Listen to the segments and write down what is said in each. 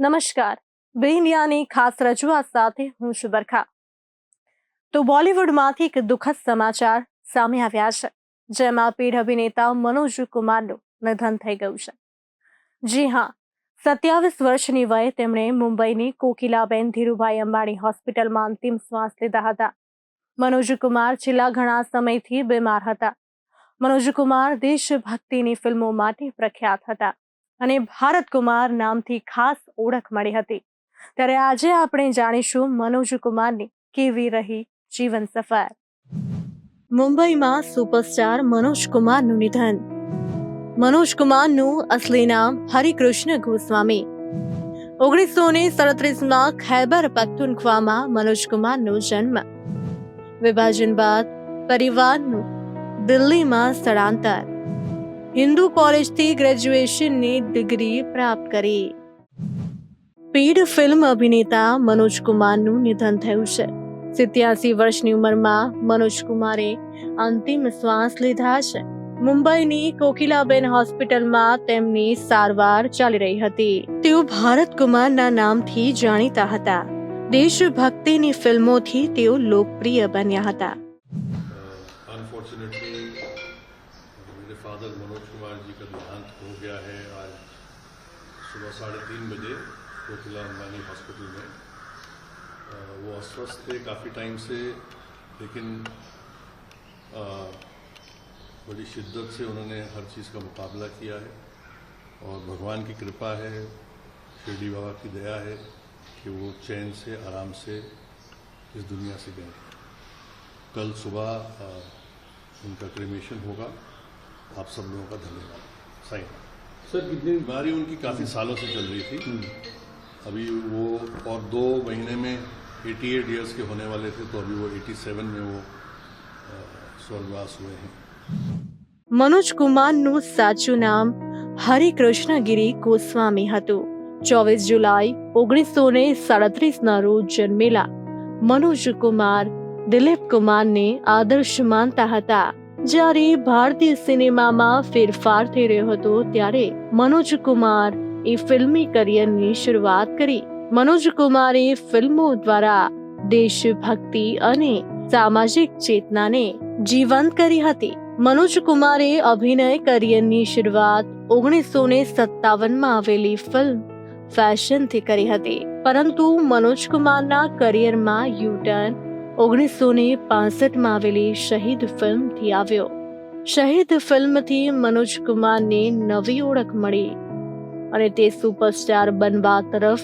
નમસ્કાર. બે ખાસ રજૂઆત સાથે હું છું બરખા તો બોલિવૂડમાંથી એક દુઃખદ સમાચાર સામે આવ્યા છે, જેમાં પીઢ અભિનેતા મનોજ કુમારનું નિધન થઈ ગયું છે. જી હા, સત્યાવીસ વર્ષની વયે તેમણે મુંબઈની કોકિલાબેન ધીરુભાઈ અંબાણી હોસ્પિટલમાં અંતિમ શ્વાસ લીધા હતા. મનોજ કુમાર છેલ્લા ઘણા સમયથી બીમાર હતા. મનોજ કુમાર દેશભક્તિની ફિલ્મો માટે પ્રખ્યાત હતા. અને ભારત કુમાર નામથી ખાસ ઓળખ મળી હતી. ત્યારે આજે આપણે જાણીશું મનોજ કુમારની કેવી રહી જીવન સફર. મુંબઈમાં સુપરસ્ટાર મનોજ કુમારનું નિધન. મનોજ કુમારનું અસલી નામ હરિકૃષ્ણ ગોસ્વામી. ઓગણીસો ને સડત્રીસમાં ખૈબર પખ્તુનખ્વામાં મનોજ કુમારનો જન્મ. વિભાજન બાદ પરિવારનું દિલ્હીમાં સ્થળાંતર. હિન્દુ કોલેજથી ગ્રેજ્યુએશનની ડિગ્રી પ્રાપ્ત કરી. પીઢ ફિલ્મ અભિનેતા મનોજ કુમારનું નિધન થયું છે. સિત્યાસી વર્ષની ઉંમરમાં મનોજ કુમારે અંતિમ શ્વાસ લીધા છે. મુંબઈની કોકિલાબેન હોસ્પિટલમાં તેમની સારવાર ચાલી રહી હતી. તેઓ ભારત કુમારના નામથી જાણીતા હતા. દેશભક્તિની ફિલ્મોથી તેઓ લોકપ્રિય બન્યા હતા. अनफॉर्चुनेटली मेरे फादर मनोज कुमार जी का देहांत हो गया है आज सुबह साढ़े तीन बजे कोकिला अंबानी हॉस्पिटल में। वो अस्वस्थ थे काफ़ी टाइम से लेकिन अ, बड़ी शिद्दत से उन्होंने हर चीज़ का मुकाबला किया है और भगवान की कृपा है शिरडी बाबा की दया है कि वो चैन से आराम से इस दुनिया से गए। कल सुबह उनका क्रिमेशन होगा। आप सब लोगों का धन्यवाद साइन सर कितने बीमारी उनकी काफ़ी सालों से चल रही थी अभी वो और दो महीने में 88 इयर्स के होने वाले थे तो अभी वो 87 में वो अ, स्वर्गवास हुए हैं મનોજ કુમારનું સાચું નામ હરિકૃષ્ણગીરી ગોસ્વામી હતું ચોવીસ જુલાઈ ઓગણીસો ને સાડત્રીસના રોજ જન્મેલા મનોજ કુમાર દિલીપ કુમારને આદર્શ માનતા હતા જ્યારે ભારતીય સિનેમામાં ફેરફાર થઈ રહ્યો હતો, ત્યારે મનોજ કુમાર એ ફિલ્મી કરિયરની શરૂઆત કરી. મનોજ કુમારે ફિલ્મો દ્વારા દેશભક્તિ અને સામાજિક ચેતનાને જીવંત કરી હતી. મનોજ કુમારે અભિનય કરિયરની શરૂઆત ઓગણીસો ને સત્તાવનમાં આવેલી ફિલ્મ ફેશનથી કરી હતી. પરંતુ મનોજ કુમારના કરિયરમાં યુટર્ન ઓગણીસો ને પાસઠમાં આવેલી શહીદ ફિલ્મથી આવ્યો. શહીદ ફિલ્મથી મનોજ કુમારને નવી ઓળખ મળી અને તે સુપરસ્ટાર બનવા તરફ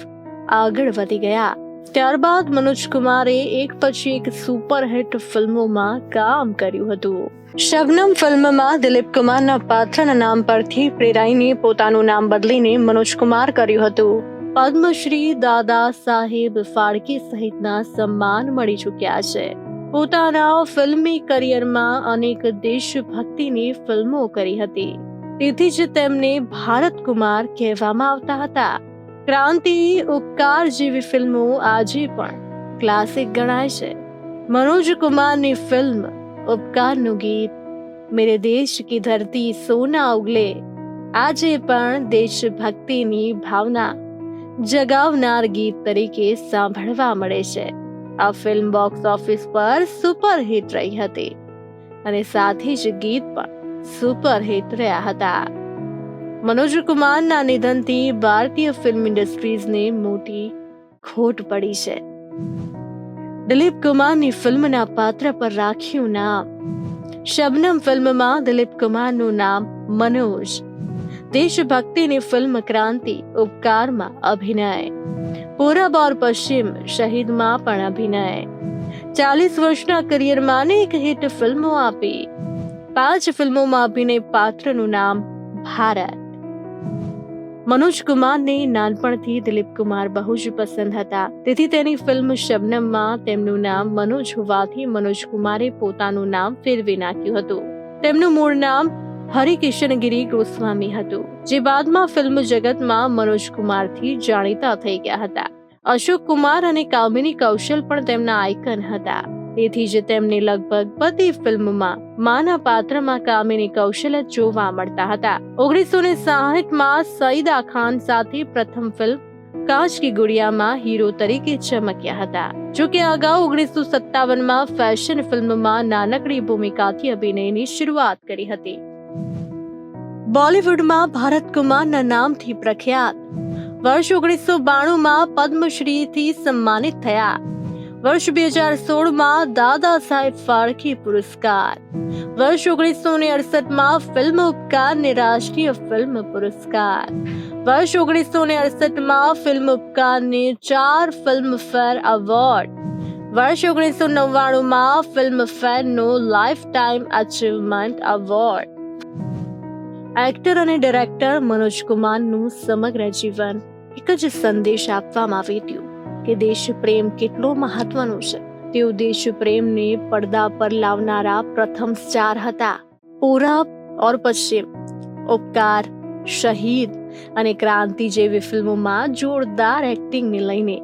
આગળ વધી ગયા. ત્યારબાદ મનોજ કુમારે એક પછી એક સુપરહિટ ફિલ્મોમાં કામ કર્યું હતું. શબનમ ફિલ્મમાં દિલીપ કુમારના પાત્રના નામ પરથી પ્રેરાઈને પોતાનું નામ બદલીને મનોજ કુમાર કર્યું હતું. પદ્મશ્રી દાદા સાહેબ ફાળકે સહિતના સન્માન મળી ચૂક્યા છે. પોતાના ફિલ્મી કરિયરમાં અનેક દેશભક્તિની ફિલ્મો કરી હતી. તેથી જ તેમને ભારત કુમાર કહેવામાં આવતા હતા. ક્રાંતિ ઉપકાર જેવી ફિલ્મો આજે પણ ક્લાસિક ગણાય છે. મનોજ કુમારની ફિલ્મ ઉપકારનું ગીત, મેરે દેશ કી ધરતી સોના ઉગલે આજે પણ દેશભક્તિની ભાવના જગાવનાર ગીત તરીકે સાંભળવા મળે છે. આ ફિલ્મ બોક્સ ઓફિસ પર સુપરહિટ રહી હતી અને સાથે જ ગીત પણ સુપરહિટ રહ્યા હતા. મનોજ કુમારના નિધનથી ભારતીય ફિલ્મ ઇન્ડસ્ટ્રીઝને મોટી ખોટ પડી છે. દિલીપ કુમારની ફિલ્મના પાત્ર પર રાખ્યું નામ. શબનમ ફિલ્મમાં દિલીપ કુમારનું નામ મનોજ દેશભક્તિની ફિલ્મ ક્રાંતિ, ઉપકારમાં અભિનય. પૂરબ ઓર પશ્ચિમ, શહીદમાં પણ અભિનય. ચાલીસ વર્ષના કરિયરમાં અનેક હિટ ફિલ્મો આપી. પાંચ ફિલ્મોમાં અભિનય પાત્રનું નામ ભારત. મનોજ કુમારને નાનપણથી દિલીપ કુમાર બહુ જ પસંદ હતા. તેથી તેની ફિલ્મ શબનમમાં તેમનું નામ મનોજ હોવાથી મનોજ કુમારે પોતાનું નામ ફેરવી નાખ્યું હતું. તેમનું મૂળ નામ હરિકિશનગીરી ગોસ્વામી હતું, જે બાદમાં ફિલ્મ જગતમાં મનોજ કુમારથી જાણીતા થઈ ગયા હતા. અશોક કુમાર અને કામિની કૌશલ પણ તેમના આઇકન હતા. તેથી જ તેમને લગભગ બધી ફિલ્મમાં માના પાત્રમાં કામિની કૌશલ જ જોવા મળતા હતા. ઓગણીસો ને સાહીઠમાં સઈદા ખાન સાથે પ્રથમ ફિલ્મ કાચ કી ગુડિયામાં હીરો તરીકે ચમક્યા હતા. જો કે અગાઉ ઓગણીસો સત્તાવનમાં ફેશન ફિલ્મમાં નાનકડી ભૂમિકાથી અભિનયની શરૂઆત કરી હતી. બોલિવૂડમાં ભારત કુમારના નામથી પ્રખ્યાત. વર્ષ ઓગણીસો બાણુંમાં પદ્મશ્રીથી સન્માનિત થયા. વર્ષ બે હજાર સોળમાં દાદા સાહેબ ફાળકે પુરસ્કાર. વર્ષ ઓગણીસો ને અડસઠમાં ફિલ્મ ઉપકારને રાષ્ટ્રીય ફિલ્મ પુરસ્કાર. વર્ષ ઓગણીસો ને અડસઠમાં ફિલ્મ ઉપકારને ચાર ફિલ્મફેર એવોર્ડ. વર્ષ ઓગણીસો નવ્વાણુંમાં ફિલ્મફેરનો life time achievement award. Actor અને ડિરેક્ટર મનોજ કુમારનું સમગ્ર જીવન એક જ સંદેશ આપવામાં આવી આવ્યું કે દેશ પ્રેમ કેટલો મહત્વનો છે. તેઓ દેશ પ્રેમને પડદા પર લાવનારા પ્રથમ સ્ટાર હતા. પૂરબ ઓર પશ્ચિમ, ઉપકાર, શહીદ અને ક્રાંતિ જેવી ફિલ્મોમાં જોરદાર એક્ટિંગને લઈને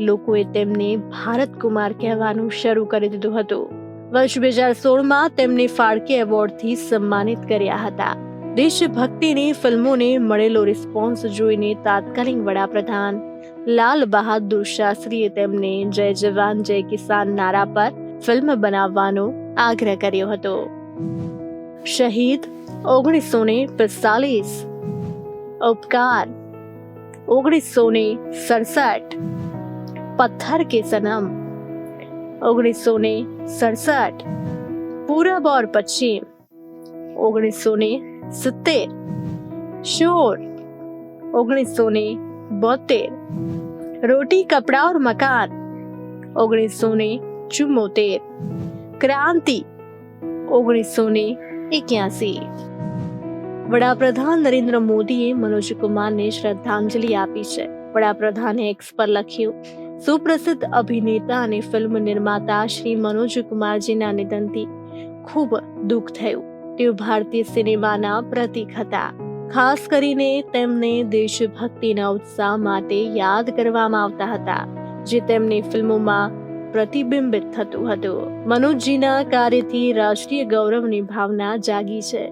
લોકોએ તેમને ભારત કુમાર કહેવાનું શરૂ કરી દીધું હતું. વર્ષ બે હજાર સોળમાં તેમને ફાળકે એવોર્ડથી સન્માનિત કર્યા હતા. દેશભક્તિની ફિલ્મોને મળેલો રિસ્પોન્સ જોઈને તાત્કાલિક વડાપ્રધાન લાલ બહાદુર શાસ્ત્રીએ તેમને જય જવાન, જય કિસાન નારા પર ફિલ્મ બનાવવાનો આગ્રહ કર્યો હતો. શહીદ ઓગણીસો ને પિસ્તાલીસ. ઉપકાર ઓગણીસો ને સડસઠ. પથ્થર કે સનમ ઓગણીસો ને સડસઠ. પૂરબ ઓર પશ્ચિમ ઓગણીસો ને સિત્તેર. શોર. ઓગણીસો ને બોતેર. રોટી, કપડા ઓર મકાન. ઓગણીસો ને ચુમ્મોતેર ક્રાંતિ. ઓગણીસો ને એક્યાસી. વડાપ્રધાન નરેન્દ્ર મોદીએ મનોજ કુમારને શ્રદ્ધાંજલિ આપી છે. વડાપ્રધાને એક્સ પર લખ્યું, સુપ્રસિદ્ધ અભિનેતા અને ફિલ્મ નિર્માતા શ્રી મનોજ કુમારજીના નિધનથી ખૂબ દુઃખ થયું. તેઓ ભારતીય સિનેમાના પ્રતીક હતા. ખાસ કરીને તેમને દેશભક્તિના ઉત્સાહ માટે યાદ કરવામાં આવતા હતા, જે તેમની ફિલ્મોમાં પ્રતિબિંબિત થતું હતું. મનોજજીના કાર્યથી રાષ્ટ્રીય ગૌરવની ભાવના જાગી છે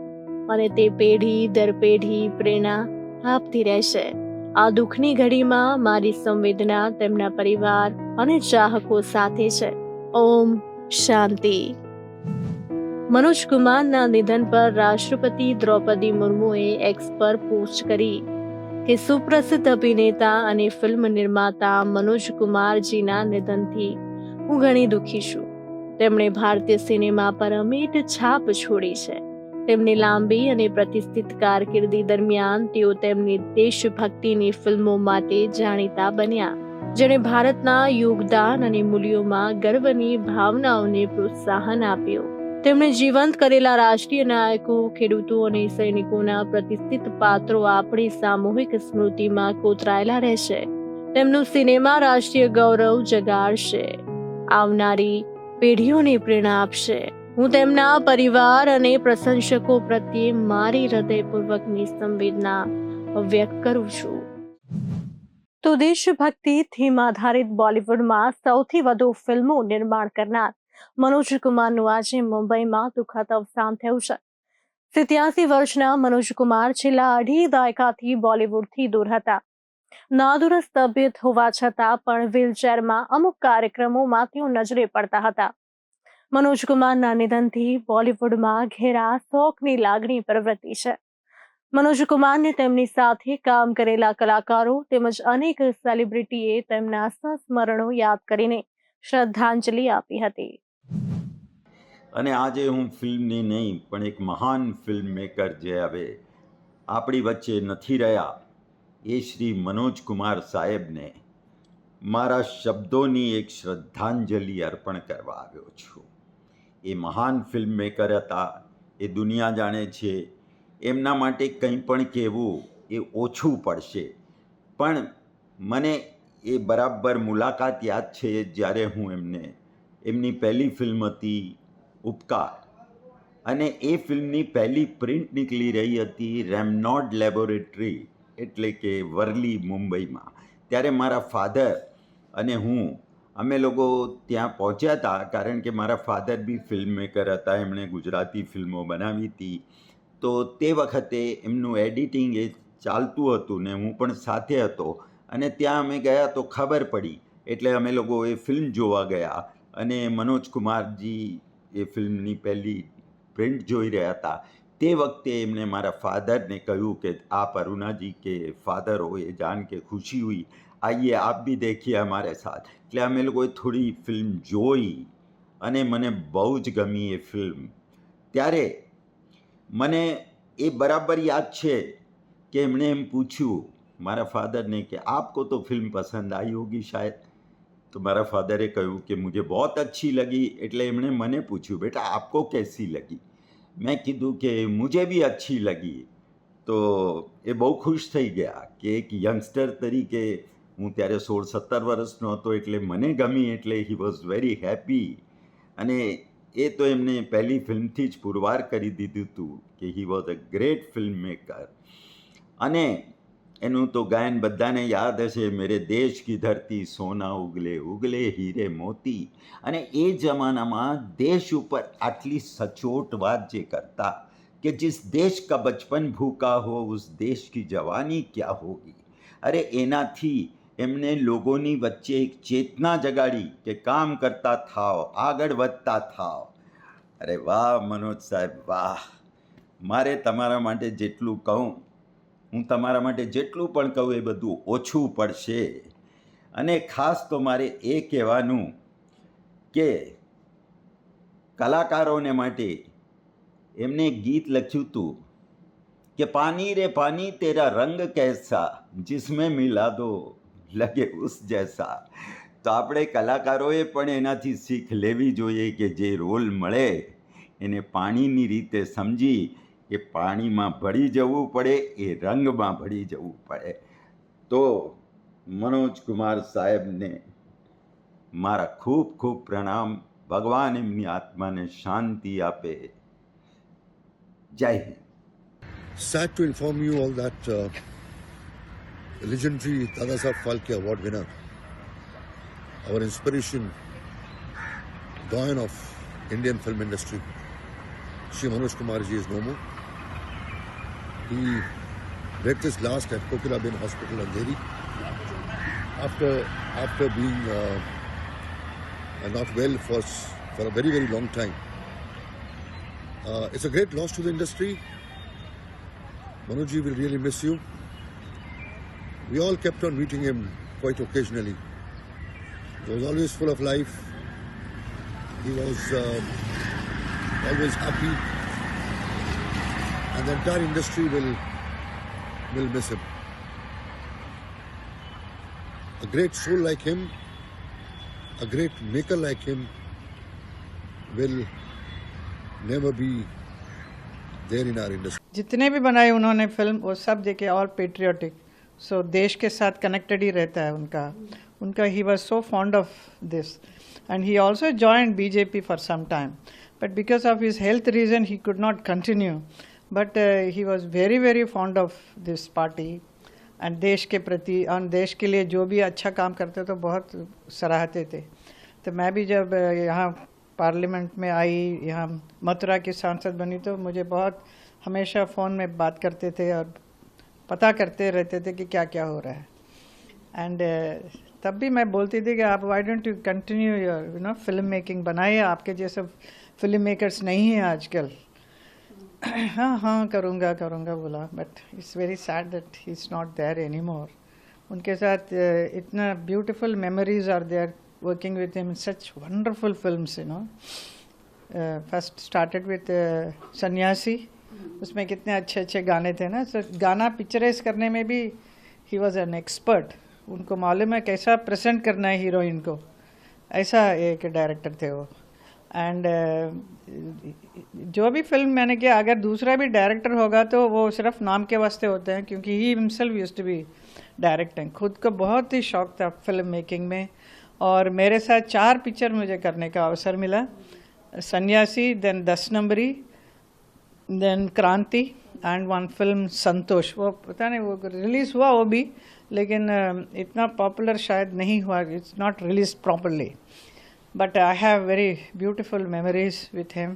અને તે પેઢી દર પેઢી પ્રેરણા આપતી રહેશે. આ દુઃખની ઘડીમાં મારી સંવેદના તેમના પરિવાર અને ચાહકો સાથે છે. ઓમ શાંતિ. મનોજ કુમારના નિધન પર રાષ્ટ્રપતિ દ્રૌપદી મુર્મુએ એક્સ પર પોસ્ટ કરી કે સુપ્રસિદ્ધ અભિનેતા અને ફિલ્મ નિર્માતા મનોજ કુમારજીના નિધનથી હું ઘણી દુઃખી છું. તેમણે ભારતીય સિનેમા પર અમિટ છાપ છોડી છે. તેમની લાંબી અને પ્રતિષ્ઠિત કારકિર્દી દરમિયાન તેઓ તેમની દેશભક્તિની ફિલ્મો માટે જાણીતા બન્યા, જેણે ભારતના યોગદાન અને મૂલ્યોમાં ગર્વની ભાવનાઓને પ્રોત્સાહન આપ્યું. તેમણે જીવંત કરેલા રાષ્ટ્રીય નાયકો, ખેડૂતો અને સૈનિકોના પ્રતિષ્ઠિત પાત્રો આપણી સામૂહિક સ્મૃતિમાં કોતરાયેલા રહેશે. તેમનું સિનેમા રાષ્ટ્રીય ગૌરવ જગાડશે. આવનારી પેઢીઓને પ્રેરણા આપશે. હું તેમના પરિવાર અને પ્રશંસકો પ્રત્યે મારી હૃદયપૂર્વકની સંવેદના વ્યક્ત કરું છું. તો દેશભક્તિ થીમ આધારિત બોલિવૂડમાં સૌથી વધુ ફિલ્મો નિર્માણ કરનાર મનોજ કુમારનું આજે મુંબઈમાં દુઃખદ અવસાન થયું છે. સિત્યાસી વર્ષના મનોજ કુમાર છેલ્લા અઢી દાયકાથી બોલિવૂડથી દૂર હતા. નાદુરસ્ત તબિયત હોવા છતાં પણ વ્હીલચેરમાં અમુક કાર્યક્રમોમાં તેઓ નજરે પડતા હતા. મનોજ કુમારના નિધનથી બોલિવૂડમાં ઘેરા શોકની લાગણી પ્રવૃત્તિ છે. મનોજ કુમારને તેમની સાથે કામ કરેલા કલાકારો તેમજ અનેક સેલિબ્રિટીએ તેમના સંસ્મરણો યાદ કરીને શ્રદ્ધાંજલિ આપી હતી. અને આજે હું ફિલ્મની નહીં, પણ એક મહાન ફિલ્મ મેકર જે હવે આપણી વચ્ચે નથી રહ્યા, એ શ્રી મનોજ કુમાર સાહેબને મારા શબ્દોની એક શ્રદ્ધાંજલિ અર્પણ કરવા આવ્યો છું. એ મહાન ફિલ્મ મેકર હતા, એ દુનિયા જાણે છે, એમના માટે કંઈ પણ કહેવું એ ઓછું પડશે. પણ મને એ બરાબર મુલાકાત યાદ છે જ્યારે હું એમને, એમની પહેલી ફિલ્મ હતી ઉપકાર. અને એ ફિલ્મની પહેલી પ્રિન્ટ નીકળી રહી હતી રેમનોડ લેબોરેટરી, એટલે કે વરલી મુંબઈમાં. ત્યારે મારા ફાધર અને હું, અમે લોકો ત્યાં પહોંચ્યા હતા, કારણ કે મારા ફાધર બી ફિલ્મ મેકર હતા, એમણે ગુજરાતી ફિલ્મો બનાવી હતી. તો તે વખતે એમનું એડિટિંગ એ ચાલતું હતું ને હું પણ સાથે હતો. અને ત્યાં અમે ગયા તો ખબર પડી, એટલે અમે લોકો એ ફિલ્મ જોવા ગયા. અને મનોજ કુમારજી એ ફિલ્મની પહેલી પ્રિન્ટ જોઈ રહ્યા હતા. તે વખતે એમણે મારા ફાધરને કહ્યું કે આ અરુણાજી કે ફાધર હોય એ જાન કે ખુશી હુઈ આઈએ, આપ બી દેખીએ અમારે સાથ. એટલે અમે લોકોએ થોડી ફિલ્મ જોઈ અને મને બહુ જ ગમી એ ફિલ્મ. ત્યારે મને એ બરાબર યાદ છે કે એમણે એમ પૂછ્યું મારા ફાધરને કે આપકો તો ફિલ્મ પસંદ આવી હોગી શાયદ? તો મારા ફાધરે કહ્યું કે મુજે બહોત અચ્છી લગી. એટલે એમણે મને પૂછ્યું, બેટા, આપકો કેસી લગી? મેં કીધું કે, મુજે બી અચ્છી લગી. તો એ બહુ ખુશ થઈ ગયા કે એક યંગસ્ટર તરીકે હું ત્યારે સોળ સત્તર વર્ષનો હતો એટલે મને ગમી, એટલે હી વોઝ વેરી હેપી અને એ તો એમને પહેલી ફિલ્મથી જ પુરવાર કરી દીધું હતું કે he was a great film maker અને એનું તો ગાયન બધાને યાદ હશે. મેરે દેશ કી ધરતી સોના ઉગલે ઉગલે હીરે મોતી. અને એ જમાનામાં દેશ ઉપર આટલી સચોટ વાત જે કરતા કે જીસ દેશ કા બચપન ભૂકા હો, ઉસ દેશ કી જવાની ક્યાં હોગી? અરે એનાથી એમને લોકોની વચ્ચે એક ચેતના જગાડી કે કામ કરતા થાવ આગળ વધતા થાવ અરે વાહ મનોજ સાહેબ, વાહ. મારે તમારા માટે જેટલું કહું હું તમારા માટે જેટલું પણ કહું એ બધું ઓછું પડશે. અને ખાસ તો મારે એ કહેવાનું કે કલાકારોને માટે એમને ગીત લખ્યું હતું કે, પાની રે પાની તેરા રંગ કૈસા, જિસમે મિલા દો લગે ઉસ જૈસા. તો આપણે કલાકારોએ પણ એનાથી શીખ લેવી જોઈએ કે જે રોલ મળે એને પાણીની રીતે સમજી એ પાણીમાં ભળી જવું પડે એ રંગમાં ભળી જવું પડે તો મનોજ કુમાર સાહેબને મારા ખૂબ ખૂબ પ્રણામ ભગવાન એમની આત્માને શાંતિ આપે જય Hind Sad to inform you all that uh, legendary Dadasaheb Phalke Award winner, our inspiration, doyen of Indian film industry, Shri Manoj Kumarji is no more. He breathed his last at Kokila Bin Hospital, Andheri, after after being uh, not well for for a very very long time. Uh, it's a great loss to the industry. Manojji will really miss you. We all kept on meeting him quite occasionally. He was always full of life. He was um always happy, and the entire industry will will miss him. A great soul like him, a great maker like him, will never be there in our industry. जितने भी बनाए उन्होंने film वो सब देखे all patriotic सो देश के साथ कनेक्टेड ही रहता है उनका उनका he was so fond of this and he also joint BJP for some time but because of his health reason he could not continue but he was very very fond of this party and देश के प्रति और देश के लिए जो भी अच्छा काम करते तो बहुत सराहते थे। तो मैं भी जब अ, यहाँ पार्लियामेंट में आई यहाँ मथुरा की सांसद बनी तो मुझे बहुत हमेशा फ़ोन में बात करते थे और पता करते रहते थे कि क्या क्या हो रहा है। एंड तब भी मैं बोलती थी कि आप why don't you continue your you know film making बनाइए आपके जैसे फ़िल्म मेकर्स नहीं हैं आजकल। हाँ हाँ करूँगा करूँगा बोला but it's very sad that he is not there any more उनके साथ इतना beautiful memories are there working with him such wonderful film you know first started with Sanyasi, उसमें कितने अच्छे अच्छे गाने थे ना सर गाना पिक्चराइज करने में भी ही वॉज़ एन एक्सपर्ट उनको मालूम है कैसा प्रेजेंट करना है हीरोइन को. ऐसा एक डायरेक्टर थे वो। एंड जो भी फ़िल्म मैंने किया, अगर दूसरा भी डायरेक्टर होगा तो वो सिर्फ़ नाम के वास्ते होते हैं, क्योंकि he himself used to be directing खुद को बहुत ही शौक था फ़िल्म मेकिंग में, और मेरे साथ चार पिक्चर मुझे करने का अवसर मिला। सन्यासी देन दस नंबरी देन क्रांति एंड वन फ़िल्म संतोष। वो पता नहीं, वो रिलीज़ हुआ, वो भी, लेकिन इतना पॉपुलर शायद नहीं हुआ it's not released properly but I have very beautiful memories with him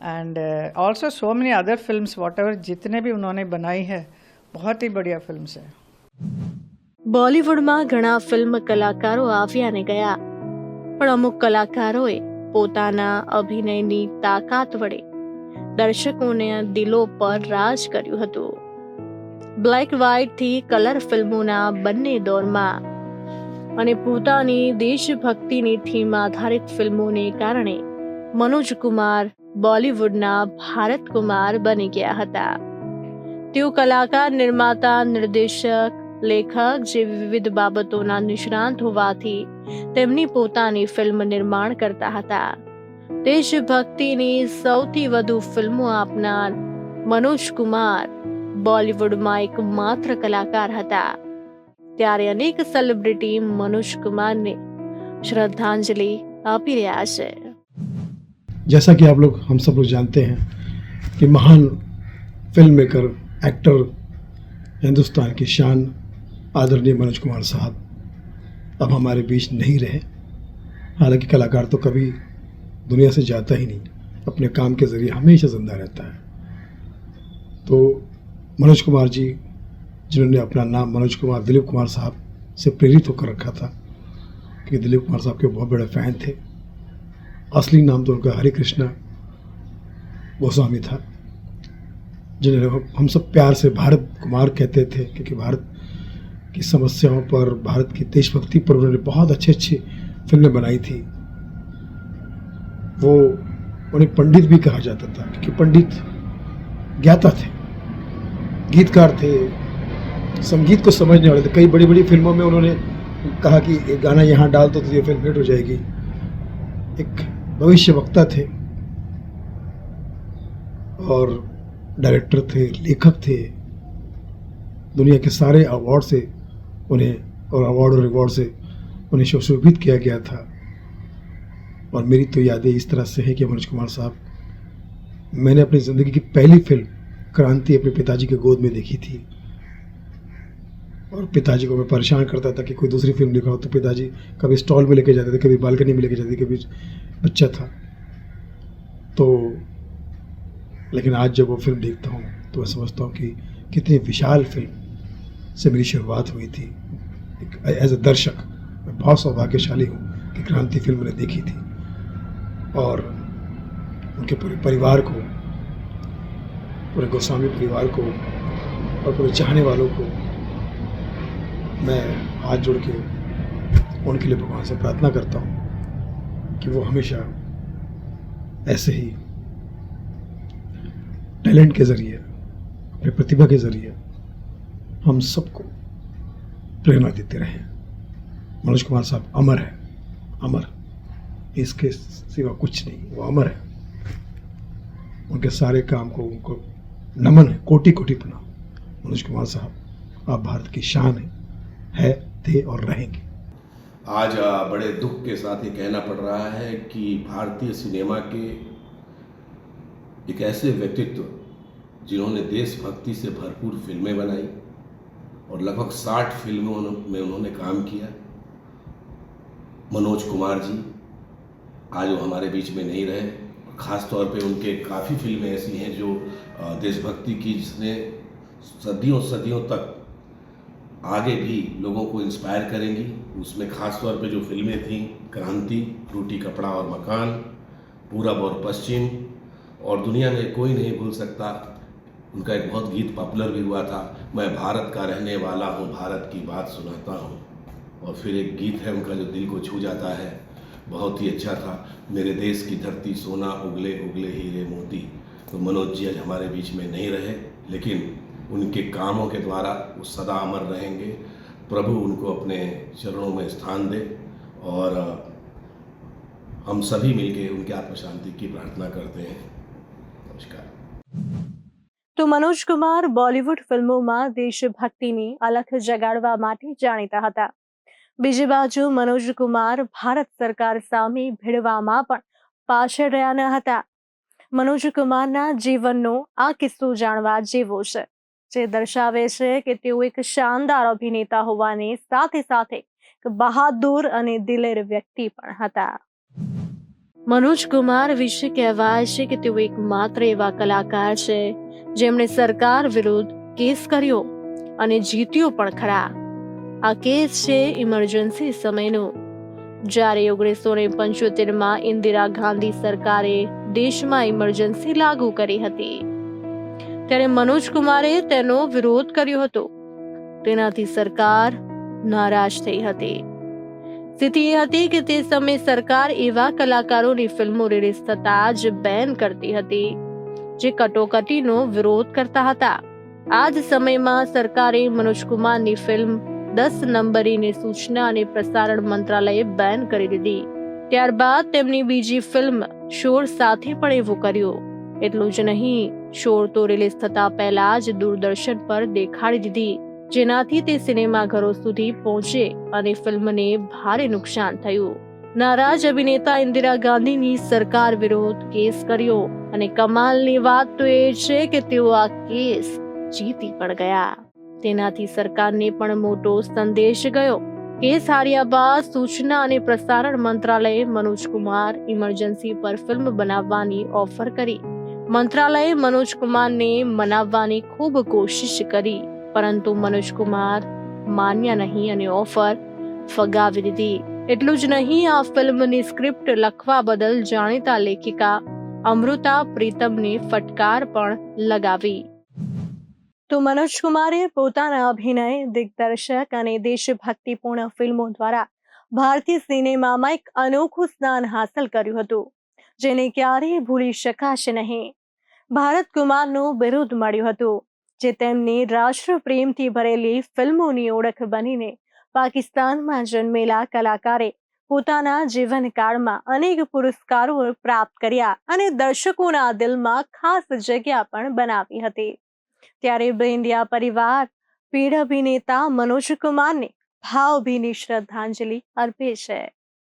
and also so many other films whatever जितने भी उन्होंने बनाई है बहुत ही बढ़िया फिल्म्स है બોલિવૂડમાં ઘણા ફિલ્મ કલાકારો આવ્યા ને ગયા પણ અમુક કલાકારોએ પોતાના અભિનયની તાકાત વડે દર્શકોને દિલો પર રાજ કર્યું હતું બ્લેક વ્હાઇટ થી કલર ફિલ્મોના બંને દોરમાં અને પોતાની દેશભક્તિની થીમ આધારિત ફિલ્મોને કારણે મનોજ કુમાર બોલિવૂડના ભારત કુમાર બની ગયા હતા. તેઓ કલાકાર, નિર્માતા, નિર્દેશક, લેખક જેવી વિવિધ બાબતોના નિષ્ણાંત હોવાથી તેમની પોતાની ફિલ્મ નિર્માણ કરતા હતા. દેશભક્તિની સૌથી વધુ ફિલ્મો આપનાર મનોજ કુમાર બોલિવૂડમાં એક માત્ર કલાકાર હતા. ત્યારે અનેક સેલિબ્રિટી મનોજ કુમારને શ્રદ્ધાંજલિ આપી રહ્યા છે जैसा कि आप लोग हम सब लोग जानते हैं कि महान फिल्म मेकर एक्टर हिंदुस्तान की शान आदरणीय मनोज कुमार साहब अब हमारे बीच नहीं रहे हालांकि कलाकार तो कभी दुनिया से जाता ही नहीं अपने काम के ज़रिए हमेशा ज़िंदा रहता है तो मनोज कुमार जी जिन्होंने अपना नाम मनोज कुमार, दिलीप कुमार साहब से प्रेरित होकर रखा था क्योंकि दिलीप कुमार साहब के बहुत बड़े फ़ैन थे। असली नाम तो उनका हरे कृष्णा गोस्वामी था जिन्हें हम सब प्यार से भारत कुमार कहते थे, क्योंकि भारत की समस्याओं पर, भारत की देशभक्ति पर उन्होंने बहुत अच्छी अच्छी फ़िल्में बनाई थी। वो उन्हें पंडित भी कहा जाता था, क्योंकि पंडित ज्ञाता थे, गीतकार थे संगीत को समझने वाले थे। कई बड़ी बड़ी फ़िल्मों में उन्होंने कहा कि ये गाना यहाँ डाल दो तो ये फ़िल्म हिट हो जाएगी। एक भविष्य वक्ता थे। और डायरेक्टर थे, लेखक थे। दुनिया के सारे अवार्ड से उन्हें, और अवार्ड और रिवॉर्ड से उन्हें सुशोभित किया गया था। और मेरी तो यादें इस तरह से है कि मनोज कुमार साहब, मैंने अपनी ज़िंदगी की पहली फ़िल्म, क्रांति अपने पिताजी के गोद में देखी थी। और पिताजी को मैं परेशान करता था कि कोई दूसरी फ़िल्म दिखाओ तो पिताजी कभी स्टॉल में लेके जाते थे, कभी बालकनी में लेके जाते थे, कभी बच्चा था। तो लेकिन आज जब वो फ़िल्म देखता हूँ तो मैं समझता हूँ कि कितनी विशाल फ़िल्म से मेरी शुरुआत हुई थी। एज अ दर्शक, मैं बहुत सौभाग्यशाली हूँ कि क्रांति फ़िल्म मैंने देखी थी। और उनके पूरे परिवार को, पूरे गोस्वामी परिवार को और पूरे चाहने वालों को मैं हाथ जोड़ के उनके लिए भगवान से प्रार्थना करता हूँ कि वो हमेशा ऐसे ही टैलेंट के ज़रिए, अपने प्रतिभा के ज़रिए हम सबको प्रेरणा देते रहें। मनोज कुमार साहब अमर है, अमर। इसके सिवा कुछ नहीं, वो अमर है। उनके सारे काम को, उनको नमन है कोटि कोटि प्रणाम। मनोज कुमार साहब, आप भारत की शान है। है, थे और रहेंगे। आज बड़े दुख के साथ ये कहना पड़ रहा है कि भारतीय सिनेमा के एक ऐसे व्यक्तित्व, जिन्होंने देशभक्ति से भरपूर फ़िल्में बनाई और लगभग 60 फ़िल्मों में उन्होंने काम किया। मनोज कुमार जी आज वो हमारे बीच में नहीं रहे खास तौर पे उनके काफ़ी फ़िल्में ऐसी हैं जो देशभक्ति की जिसने सदियों सदियों तक आगे भी लोगों को इंस्पायर करेंगी। उसमें खास तौर पे जो फ़िल्में थीं, क्रांति रोटी कपड़ा और मकान पूरब और पश्चिम, और दुनिया में कोई नहीं भूल सकता। उनका एक बहुत गीत पॉपुलर भी हुआ था, मैं भारत का रहने वाला हूँ, भारत की बात सुनाता हूँ। और फिर एक गीत है उनका जो दिल को छू जाता है। बहुत ही अच्छा था, मेरे देश की धरती सोना उगले उगले हीरे मोती। तो मनोज जी आज हमारे बीच में नहीं रहे, लेकिन उनके कामों के द्वारा वो सदा अमर रहेंगे प्रभु उनको अपने चरणों में स्थान दे और अ, हम सभी मिलके उनके आत्म शांति की प्रार्थना करते हैं नमस्कार તો મનોજ કુમાર બોલિવૂડ ફિલ્મોમાં દેશભક્તિની અલખ જગાડવા માટે જાણીતા હતા બીજી બાજુ મનોજ કુમાર ભારત સરકાર સામે ભીડવામાં પણ પાછળ રહ્યા ન હતા મનોજ કુમારના જીવનનો આ કિસ્સો જાણવા જેવો છે જે દર્શાવે છે કે તેઓ એક શાનદાર અભિનેતા હોવાની સાથે સાથે બહાદુર અને દિલેર વ્યક્તિ પણ હતા. મનોજ કુમાર વિશે કહેવાય છે કે તેઓ એક માત્ર એવા કલાકાર છે, જેમણે સરકાર વિરુદ્ધ કેસ કર્યો અને જીત્યો પણ ખરા. આ કેસ છે ઇમરજન્સી સમયનો. જ્યારે ઓગણીસો ને પંચોતેરમાં ઇન્દિરા ગાંધી સરકારે દેશમાં ઇમરજન્સી લાગુ કરી હતી. ત્યારે મનોજ કુમારે તેનો વિરોધ કર્યો હતો. તેનાથી સરકાર નારાજ થઈ હતી. સ્થિતિ એ હતી કે તે સમયે સરકાર એવા કલાકારોની ફિલ્મો રિલીઝ થતા જ બેન કરતી હતી, જે કટોકટીનો વિરોધ કરતા હતા. આ જ સમયમાં સરકારે મનોજ કુમારની ફિલ્મ દસ નંબરીની સૂચના અને પ્રસારણ મંત્રાલયે બેન કરી દીધી. ત્યારબાદ તેમની બીજી ફિલ્મ શોર સાથે પણ એવું કર્યું. એટલું જ નહીં શોર તો રિલીઝ થતા પહેલા જ દૂરદર્શન પર દેખાડી દીધી, જેનાથી તે સિનેમાઘરો સુધી પહોંચે અને ફિલ્મને ભારે નુકસાન થયું. નારાજ અભિનેતા ઇન્દિરા ગાંધીની સરકાર વિરોધ કેસ કર્યો અને કમાલની વાત તો એ છે કે તેઓ આ કેસ જીતી પણ ગયા. તેનાથી સરકારને પણ મોટો સંદેશ ગયો. કેસ હાર્યા બાદ સૂચના અને પ્રસારણ મંત્રાલયે મનોજ કુમાર ઇમરજન્સી પર ફિલ્મ બનાવવાની ઓફર કરી. મંત્રાલયે મનોજ કુમારને મનાવવાની ખૂબ કોશિશ કરી, પરંતુ મનોજ કુમાર માન્યા નહીં અને ઓફર ફગાવી દીધી. એટલું જ નહીં, આ ફિલ્મની સ્ક્રિપ્ટ લખવા બદલ જાણીતા લેખિકા અમૃતા પ્રીતમને ફટકાર પણ લગાવી. તો મનોજ કુમારે પોતાના અભિનય, દિગ્દર્શક અને દેશભક્તિપૂર્ણ ફિલ્મો દ્વારા ભારતીય સિનેમામાં એક અનોખું સ્થાન હાંસલ કર્યું હતું. જેને ક્યારેય ભૂલી શકાશે નહીં. ભારત કુમારનું બિરુદ મળ્યું હતું, જે તેમની રાષ્ટ્રપ્રેમથી ભરેલી ફિલ્મોની ઓળખ બનીને પાકિસ્તાનમાં જન્મેલા કલાકારે પોતાના જીવનકાળમાં અનેક પુરસ્કારો પ્રાપ્ત કર્યા અને દર્શકોના દિલમાં ખાસ જગ્યા પણ બનાવી હતી. ત્યારે બેન્ડિયા પરિવાર, પીઢ અભિનેતા મનોજ કુમારને ભાવભીની શ્રદ્ધાંજલિ અર્પે છે.